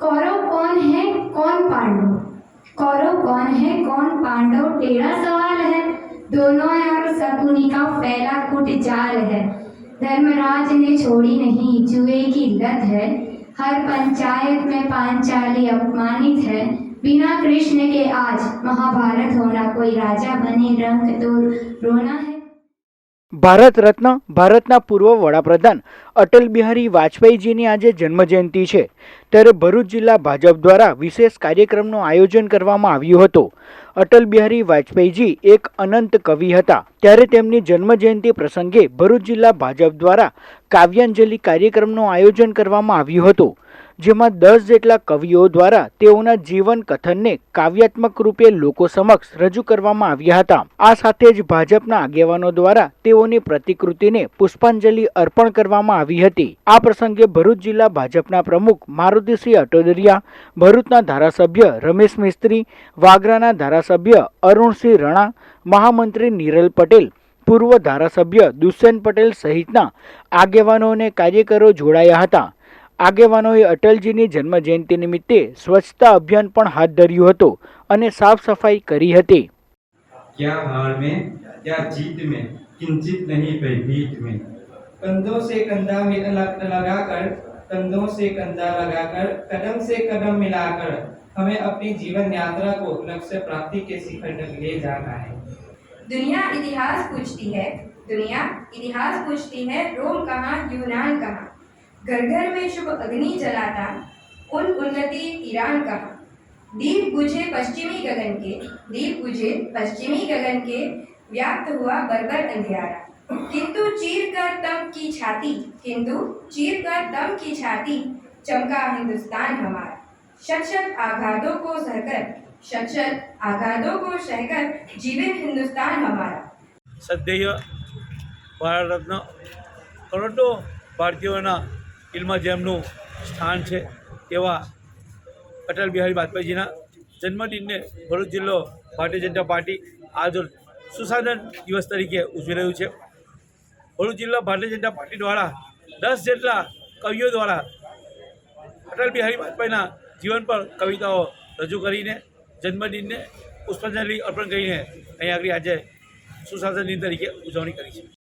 कौरव कौन है? कौन पांडव? कौरव कौन है? कौन पांडव? टेढ़ा सवाल है। दोनों और शकुनी का फैला कुट जाल है। धर्मराज ने छोड़ी नहीं, जुए की लत है। हर पंचायत में पांचाली अपमानित है। बिना कृष्ण के आज महाभारत होना, कोई राजा बने, रंग तो रोना है। ભારત રત્ન, ભારતના પૂર્વ વડાપ્રધાન અટલ બિહારી વાજપેયીજીની આજે જન્મજયંતિ છે. ત્યારે ભરૂચ જિલ્લા ભાજપ દ્વારા વિશેષ કાર્યક્રમનું આયોજન કરવામાં આવ્યું હતું. અટલ બિહારી વાજપેયીજી એક અનંત કવિ હતા. ત્યારે તેમની જન્મજયંતિ પ્રસંગે ભરૂચ જિલ્લા ભાજપ દ્વારા કાવ્યાંજલિ કાર્યક્રમનું આયોજન કરવામાં આવ્યું હતું. જેમાં દસ જેટલા કવિઓ દ્વારા તેઓના જીવન કથનને કાવ્યાત્મક રૂપે લોકો સમક્ષ રજૂ કરવામાં આવ્યા હતા. આ સાથે જ ભાજપના આગેવાનો દ્વારા તેઓની પ્રતિકૃતિને પુષ્પાંજલિ અર્પણ કરવામાં આવી હતી. આ પ્રસંગે ભરૂચ જિલ્લા ભાજપના પ્રમુખ મારુતિસિંહ અટોદરિયા, ભરૂચના ધારાસભ્ય રમેશ મિસ્ત્રી, વાગરાના ધારાસભ્ય અરુણસિંહ રણા, મહામંત્રી નિરલ પટેલ, પૂર્વ ધારાસભ્ય દુષ્યંત પટેલ સહિતના આગેવાનો અને કાર્યકરો જોડાયા હતા. આગેવાનોએ અટલજીની જન્મજયંતિ નિમિત્તે સ્વચ્છતા અભિયાન પણ હાથ ધર્યું હતું અને સાફ સફાઈ કરી હતી क्या हार में क्या जीत में किंचित नहीं भयभीत में कंधों से कंधा मिल- लग- लगाकर कंधों से कंधा लगाकर कदम से कदम मिलाकर हमें अपनी जीवन यात्रा को लक्ष्य प्राप्ति के शिखर तक ले जाना है दुनिया इतिहास पूछती है दुनिया इतिहास पूछती है रोम कहाँ यूनान कहाँ घर घर में शुभ अग्नि जलाता उन उन्नति ईरान कहाँ दीप बुझे पश्चिमी गगन के दीप बुझे पश्चिमी गगन के व्याप्त हुआ बर्बर अंधियारा किंतु चीर कर तम की छाती किंतु चीर कर तम की छाती चमका हिंदुस्तान हमारा शत शत आघातों को सहकर शत शत आघातों को सहकर जीवित हिंदुस्तान हमारा સદ્ધેય ભારત રત્ન કરોડો ભારતીયોના દિલમાં જેમનું સ્થાન છે તેવા અટલ બિહારી વાજપેયીજીના જન્મદિનને ભરૂચ જિલ્લો ભારતીય જનતા પાર્ટી આજ સુશાસન દિવસ તરીકે ઉજવી રહ્યું છે. ભરૂચ જિલ્લા ભારતીય જનતા પાર્ટી દ્વારા દસ જેટલા કવિઓ દ્વારા અટલ બિહારી વાજપેયીના જીવન પર કવિતાઓ રજૂ કરીને જન્મદિનને પુષ્પાંજલિ અર્પણ કરીને અહીં આગળ આજે સુશાસન દિન તરીકે ઉજવણી કરી છે.